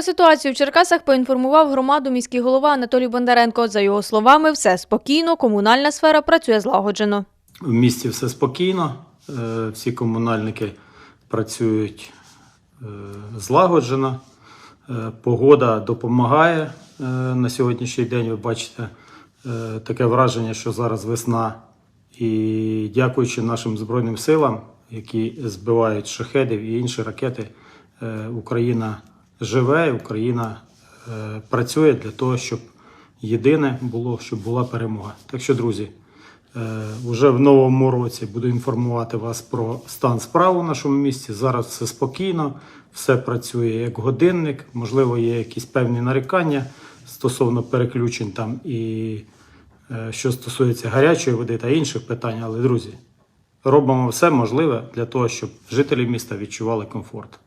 Про ситуацію в Черкасах поінформував громаду міський голова Анатолій Бондаренко. За його словами, все спокійно, комунальна сфера працює злагоджено. В місті все спокійно, е, всі комунальники працюють е, злагоджено. Е, Погода допомагає на сьогоднішній день. Ви бачите таке враження, що зараз весна. І дякуючи нашим Збройним силам, які збивають шахедів і інші ракети, Україна живе, Україна е, працює для того, щоб єдине було, щоб була перемога. Так що, друзі, Е, Уже в новому році буду інформувати вас про стан справ у нашому місті. Зараз все спокійно, все працює як годинник. Можливо, є якісь певні нарікання стосовно переключень там і е, що стосується гарячої води та інших питань. Але, друзі, робимо все можливе для того, щоб жителі міста відчували комфорт.